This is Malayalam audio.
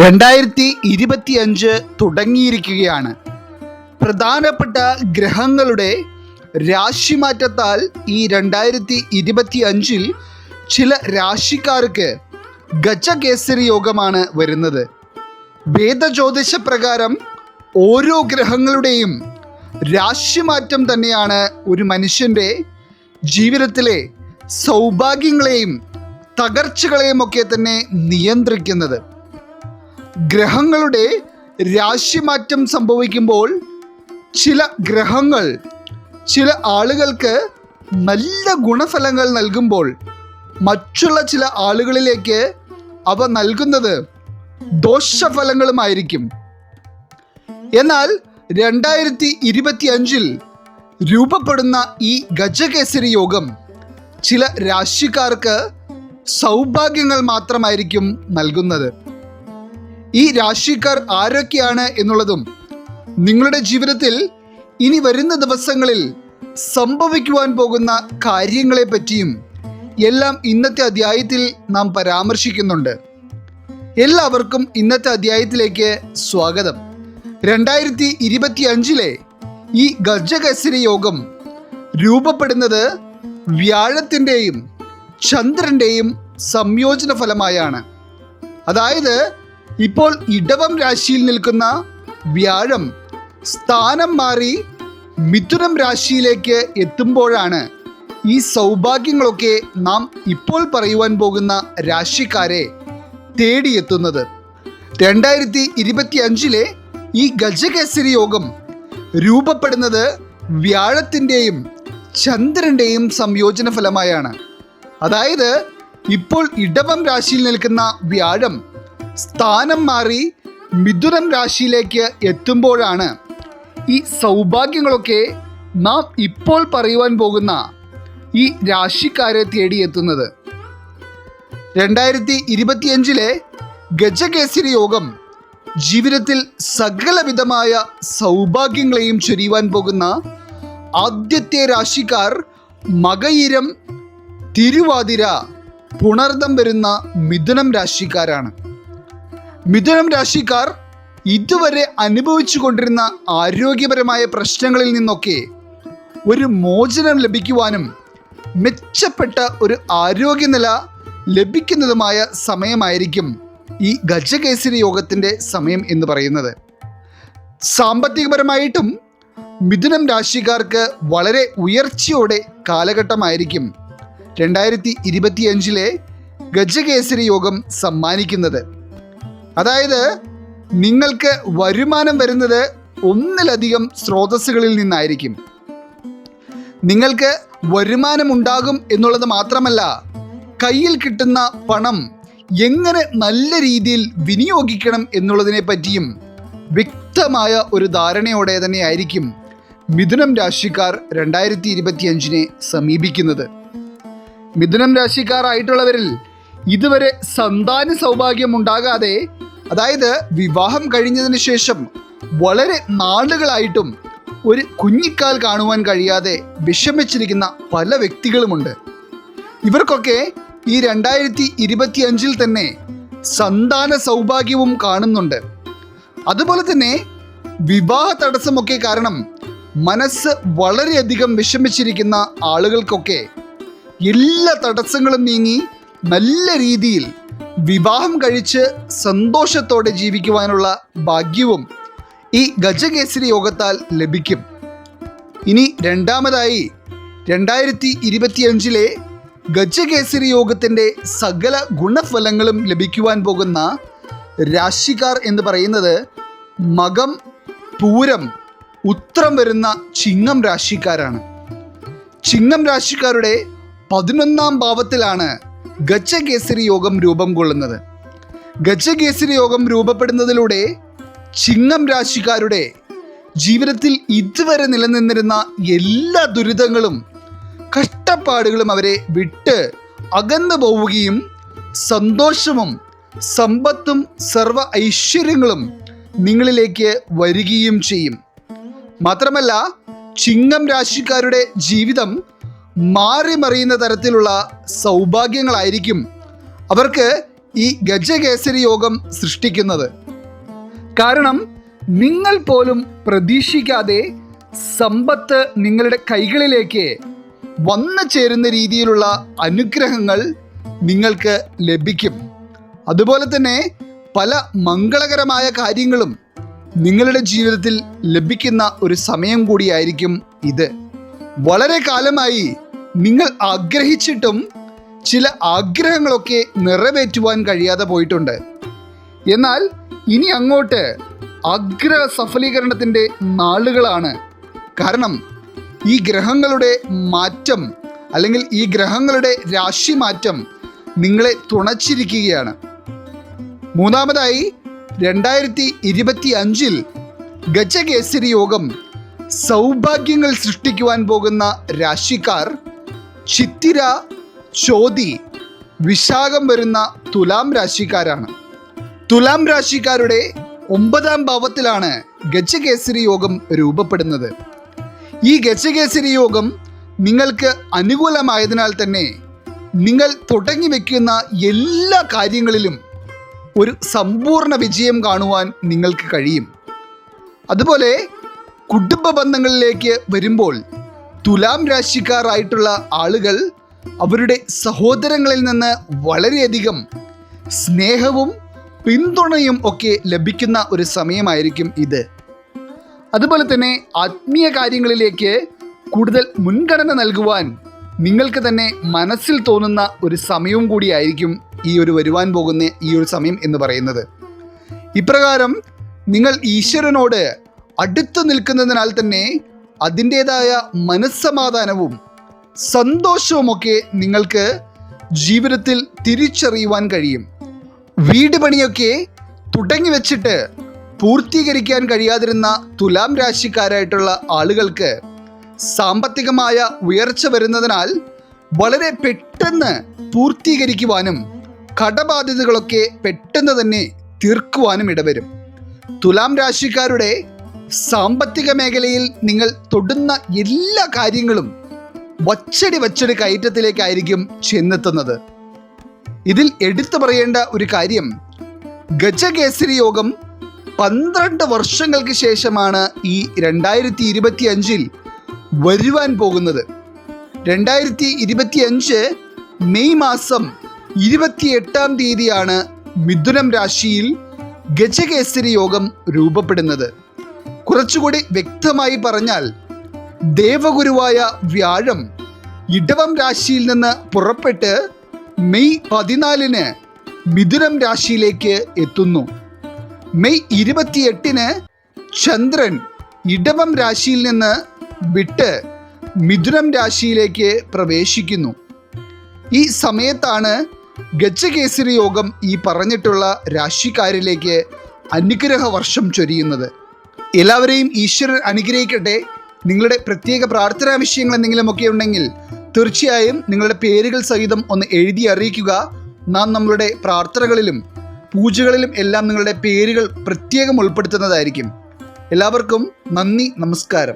രണ്ടായിരത്തി ഇരുപത്തിയഞ്ച് തുടങ്ങിയിരിക്കുകയാണ്. പ്രധാനപ്പെട്ട ഗ്രഹങ്ങളുടെ രാശിമാറ്റത്താൽ ഈ രണ്ടായിരത്തി ഇരുപത്തി അഞ്ചിൽ ചില രാശിക്കാർക്ക് ഗജകേസരി യോഗമാണ് വരുന്നത്. വേദജ്യോതിഷ പ്രകാരം ഓരോ ഗ്രഹങ്ങളുടെയും രാശിമാറ്റം തന്നെയാണ് ഒരു മനുഷ്യന്റെ ജീവിതത്തിലെ സൗഭാഗ്യങ്ങളെയും തകർച്ചകളെയും ഒക്കെ തന്നെ നിയന്ത്രിക്കുന്നത്. ഗ്രഹങ്ങളുടെ രാശിമാറ്റം സംഭവിക്കുമ്പോൾ ചില ഗ്രഹങ്ങൾ ചില ആളുകൾക്ക് നല്ല ഗുണഫലങ്ങൾ നൽകുമ്പോൾ മറ്റുള്ള ചില ആളുകളിലേക്ക് അവ നൽകുന്നത് ദോഷഫലങ്ങളുമായിരിക്കും. എന്നാൽ രണ്ടായിരത്തി ഇരുപത്തി അഞ്ചിൽ രൂപപ്പെടുന്ന ഈ ഗജകേസരി യോഗം ചില രാശിക്കാർക്ക് സൗഭാഗ്യങ്ങൾ മാത്രമായിരിക്കും നൽകുന്നത്. ഈ രാശിക്കാർ ആരൊക്കെയാണ് എന്നുള്ളതും നിങ്ങളുടെ ജീവിതത്തിൽ ഇനി വരുന്ന ദിവസങ്ങളിൽ സംഭവിക്കുവാൻ പോകുന്ന കാര്യങ്ങളെ പറ്റിയും എല്ലാം ഇന്നത്തെ അധ്യായത്തിൽ നാം പരാമർശിക്കുന്നുണ്ട്. എല്ലാവർക്കും ഇന്നത്തെ അധ്യായത്തിലേക്ക് സ്വാഗതം. രണ്ടായിരത്തി ഇരുപത്തി അഞ്ചിലെ ഈ ഗജകസരി യോഗം രൂപപ്പെടുന്നത് വ്യാഴത്തിന്റെയും ചന്ദ്രന്റെയും സംയോജന ഫലമായാണ്. അതായത് ഇപ്പോൾ ഇടവം രാശിയിൽ നിൽക്കുന്ന വ്യാഴം സ്ഥാനം മാറി മിഥുനം രാശിയിലേക്ക് എത്തുമ്പോഴാണ് ഈ സൗഭാഗ്യങ്ങളൊക്കെ നാം ഇപ്പോൾ പറയുവാൻ പോകുന്ന രാശിക്കാരെ തേടിയെത്തുന്നത്. രണ്ടായിരത്തി ഇരുപത്തി അഞ്ചിലെ ഈ ഗജകേസരി യോഗം രൂപപ്പെടുന്നത് വ്യാഴത്തിന്റെയും ചന്ദ്രന്റെയും സംയോജന ഫലമായാണ് അതായത് ഇപ്പോൾ ഇടവം രാശിയിൽ നിൽക്കുന്ന വ്യാഴം സ്ഥാനം മാറി മിഥുനം രാശിയിലേക്ക് എത്തുമ്പോഴാണ് ഈ സൗഭാഗ്യങ്ങളൊക്കെ നാം ഇപ്പോൾ പറയുവാൻ പോകുന്ന ഈ രാശിക്കാരെ തേടിയെത്തുന്നത് രണ്ടായിരത്തി ഇരുപത്തിയഞ്ചിലെ ഗജകേസരി യോഗം ജീവിതത്തിൽ സകലവിധമായ സൗഭാഗ്യങ്ങളെയും ചൊരിയുവാൻ പോകുന്ന ആദ്യത്തെ രാശിക്കാർ മകയിരം തിരുവാതിര പുണർദം വരുന്ന മിഥുനം രാശിക്കാരാണ്. മിഥുനം രാശിക്കാർ ഇതുവരെ അനുഭവിച്ചു കൊണ്ടിരുന്ന ആരോഗ്യപരമായ പ്രശ്നങ്ങളിൽ നിന്നൊക്കെ ഒരു മോചനം ലഭിക്കുവാനും മെച്ചപ്പെട്ട ഒരു ആരോഗ്യനില ലഭിക്കുന്നതുമായ സമയമായിരിക്കും ഈ ഗജകേസരി യോഗത്തിന്റെ സമയം എന്ന് പറയുന്നത്. സാമ്പത്തികപരമായിട്ടും മിഥുനം രാശിക്കാർക്ക് വളരെ ഉയർച്ചയോടെ കാലഘട്ടമായിരിക്കും രണ്ടായിരത്തി ഇരുപത്തിയഞ്ചിലെ ഗജകേസരി യോഗം സമ്മാനിക്കുന്നത്. അതായത് നിങ്ങൾക്ക് വരുമാനം വരുന്നത് ഒന്നിലധികം സ്രോതസ്സുകളിൽ നിന്നായിരിക്കും. നിങ്ങൾക്ക് വരുമാനം ഉണ്ടാകും എന്നുള്ളത് മാത്രമല്ല കയ്യിൽ കിട്ടുന്ന പണം എങ്ങനെ നല്ല രീതിയിൽ വിനിയോഗിക്കണം എന്നുള്ളതിനെ പറ്റിയും വ്യക്തമായ ഒരു ധാരണയോടെ തന്നെ ആയിരിക്കും മിഥുനം രാശിക്കാർ രണ്ടായിരത്തി ഇരുപത്തിയഞ്ചിനെ സമീപിക്കുന്നത്. മിഥുനം രാശിക്കാരായിട്ടുള്ളവരിൽ ഇതുവരെ സന്താന സൗഭാഗ്യം ഉണ്ടാകാതെ അതായത് വിവാഹം കഴിഞ്ഞതിന് ശേഷം വളരെ നാളുകളായിട്ടും ഒരു കുഞ്ഞിക്കാൽ കാണുവാൻ കഴിയാതെ വിഷമിച്ചിരിക്കുന്ന പല വ്യക്തികളുമുണ്ട്. ഇവർക്കൊക്കെ ഈ രണ്ടായിരത്തി ഇരുപത്തി അഞ്ചിൽ തന്നെ സന്താന സൗഭാഗ്യവും കാണുന്നുണ്ട്. അതുപോലെ തന്നെ വിവാഹ തടസ്സമൊക്കെ കാരണം മനസ്സ് വളരെയധികം വിഷമിച്ചിരിക്കുന്ന ആളുകൾക്കൊക്കെ എല്ലാ തടസ്സങ്ങളും നീങ്ങി നല്ല രീതിയിൽ വിവാഹം കഴിച്ച് സന്തോഷത്തോടെ ജീവിക്കുവാനുള്ള ഭാഗ്യവും ഈ ഗജകേസരി യോഗത്താൽ ലഭിക്കും. ഇനി രണ്ടാമതായി രണ്ടായിരത്തി ഇരുപത്തിയഞ്ചിലെ ഗജകേസരി യോഗത്തിന്റെ സകല ഗുണഫലങ്ങളും ലഭിക്കുവാൻ പോകുന്ന രാശിക്കാർ എന്ന് പറയുന്നത് മകം പൂരം ഉത്രം വരുന്ന ചിങ്ങം രാശിക്കാരാണ്. ചിങ്ങം രാശിക്കാരുടെ പതിനൊന്നാം ഭാവത്തിലാണ് ഗജകേസരി യോഗം രൂപം കൊള്ളുന്നത്. ഗജകേസരി യോഗം രൂപപ്പെടുന്നതിലൂടെ ചിങ്ങം രാശിക്കാരുടെ ജീവിതത്തിൽ ഇതുവരെ നിലനിന്നിരുന്ന എല്ലാ ദുരിതങ്ങളും കഷ്ടപ്പാടുകളും അവരെ വിട്ട് അകന്നു പോവുകയും സന്തോഷവും സമ്പത്തും സർവ ഐശ്വര്യങ്ങളും നിങ്ങളിലേക്ക് വരികയും ചെയ്യും. മാത്രമല്ല ചിങ്ങം രാശിക്കാരുടെ ജീവിതം മാറി മറിയുന്ന തരത്തിലുള്ള സൗഭാഗ്യങ്ങളായിരിക്കും അവർക്ക് ഈ ഗജകേസരി യോഗം സൃഷ്ടിക്കുന്നത്. കാരണം നിങ്ങൾ പോലും പ്രതീക്ഷിക്കാതെ സമ്പത്ത് നിങ്ങളുടെ കൈകളിലേക്ക് വന്നു ചേരുന്ന രീതിയിലുള്ള അനുഗ്രഹങ്ങൾ നിങ്ങൾക്ക് ലഭിക്കും. അതുപോലെ തന്നെ പല മംഗളകരമായ കാര്യങ്ങളും നിങ്ങളുടെ ജീവിതത്തിൽ ലഭിക്കുന്ന ഒരു സമയം കൂടിയായിരിക്കും ഇത്. വളരെ കാലമായി നിങ്ങൾ ആഗ്രഹിച്ചിട്ടും ചില ആഗ്രഹങ്ങളൊക്കെ നിറവേറ്റുവാൻ കഴിയാതെ പോയിട്ടുണ്ട്. എന്നാൽ ഇനി അങ്ങോട്ട് ആഗ്രഹ സഫലീകരണത്തിന്റെ നാളുകളാണ്. കാരണം ഈ ഗ്രഹങ്ങളുടെ മാറ്റം അല്ലെങ്കിൽ ഈ ഗ്രഹങ്ങളുടെ രാശി മാറ്റം നിങ്ങളെ തുണച്ചിരിക്കുകയാണ്. മൂന്നാമതായി രണ്ടായിരത്തി ഇരുപത്തി അഞ്ചിൽ ഗജകേസരി യോഗം സൗഭാഗ്യങ്ങൾ സൃഷ്ടിക്കുവാൻ പോകുന്ന രാശിക്കാർ ചിത്തിര ചോതി വിശാഖം വരുന്ന തുലാം രാശിക്കാരാണ്. തുലാം രാശിക്കാരുടെ ഒമ്പതാം ഭാവത്തിലാണ് ഗജകേസരി യോഗം രൂപപ്പെടുന്നത്. ഈ ഗജകേസരി യോഗം നിങ്ങൾക്ക് അനുകൂലമായതിനാൽ തന്നെ നിങ്ങൾ തുടങ്ങി വയ്ക്കുന്ന എല്ലാ കാര്യങ്ങളിലും ഒരു സമ്പൂർണ വിജയം കാണുവാൻ നിങ്ങൾക്ക് കഴിയും. അതുപോലെ കുടുംബ ബന്ധങ്ങളിലേക്ക് വരുമ്പോൾ തുലാം രാശിക്കാരായിട്ടുള്ള ആളുകൾ അവരുടെ സഹോദരങ്ങളിൽ നിന്ന് വളരെയധികം സ്നേഹവും പിന്തുണയും ഒക്കെ ലഭിക്കുന്ന ഒരു സമയമായിരിക്കും ഇത്. അതുപോലെ തന്നെ ആത്മീയ കാര്യങ്ങളിലേക്ക് കൂടുതൽ മുൻഗണന നൽകുവാൻ നിങ്ങൾക്ക് തന്നെ മനസ്സിൽ തോന്നുന്ന ഒരു സമയവും കൂടിയായിരിക്കും ഈ ഒരു വരുവാൻ പോകുന്ന ഈ ഒരു സമയം എന്ന് പറയുന്നത്. ഇപ്രകാരം നിങ്ങൾ ഈശ്വരനോട് അടുത്തു നിൽക്കുന്നതിനാൽ തന്നെ അതിന്റെതായ മനസ്സമാധാനവും സന്തോഷവുമൊക്കെ നിങ്ങൾക്ക് ജീവിതത്തിൽ തിരിച്ചറിയുവാൻ കഴിയും. വീട് പണിയൊക്കെ തുടങ്ങി വെച്ചിട്ട് പൂർത്തീകരിക്കാൻ കഴിയാതിരുന്ന തുലാം രാശിക്കാരായിട്ടുള്ള ആളുകൾക്ക് സാമ്പത്തികമായ ഉയർച്ച വരുന്നതിനാൽ വളരെ പെട്ടെന്ന് പൂർത്തീകരിക്കുവാനും കടബാധ്യതകളൊക്കെ പെട്ടെന്ന് തന്നെ തീർക്കുവാനും ഇടവരും. തുലാം രാശിക്കാരുടെ സാമ്പത്തിക മേഖലയിൽ നിങ്ങൾ തൊടുന്ന എല്ലാ കാര്യങ്ങളും വച്ചടി വച്ചടി കയറ്റത്തിലേക്കായിരിക്കും ചെന്നെത്തുന്നത്. ഇതിൽ എടുത്തു പറയേണ്ട ഒരു കാര്യം ഗജകേസരി യോഗം പന്ത്രണ്ട് വർഷങ്ങൾക്ക് ശേഷമാണ് ഈ രണ്ടായിരത്തി ഇരുപത്തി അഞ്ചിൽ വരുവാൻ പോകുന്നത്. രണ്ടായിരത്തി ഇരുപത്തി അഞ്ച് മെയ് മാസം ഇരുപത്തിയെട്ടാം തീയതിയാണ് മിഥുനം രാശിയിൽ ഗജകേസരി യോഗം രൂപപ്പെടുന്നത്. കുറച്ചുകൂടി വ്യക്തമായി പറഞ്ഞാൽ ദേവഗുരുവായ വ്യാഴം ഇടവം രാശിയിൽ നിന്ന് പുറപ്പെട്ട് മെയ് പതിനാലിന് മിഥുനം രാശിയിലേക്ക് എത്തുന്നു. മെയ് ഇരുപത്തിയെട്ടിന് ചന്ദ്രൻ ഇടവം രാശിയിൽ നിന്ന് വിട്ട് മിഥുനം രാശിയിലേക്ക് പ്രവേശിക്കുന്നു. ഈ സമയത്താണ് ഗജകേസരി യോഗം ഈ പറഞ്ഞിട്ടുള്ള രാശിക്കാരിലേക്ക് അനുഗ്രഹ വർഷം ചൊരിയുന്നത്. എല്ലാവരെയും ഈശ്വരൻ അനുഗ്രഹിക്കട്ടെ. നിങ്ങളുടെ പ്രത്യേക പ്രാർത്ഥനാ വിഷയങ്ങൾ എന്തെങ്കിലുമൊക്കെ ഉണ്ടെങ്കിൽ തീർച്ചയായും നിങ്ങളുടെ പേരുകൾ സഹിതം ഒന്ന് എഴുതി അറിയിക്കുക. നാം നമ്മളുടെ പ്രാർത്ഥനകളിലും പൂജകളിലും എല്ലാം നിങ്ങളുടെ പേരുകൾ പ്രത്യേകം ഉൾപ്പെടുത്തുന്നതായിരിക്കും. എല്ലാവർക്കും നന്ദി നമസ്കാരം.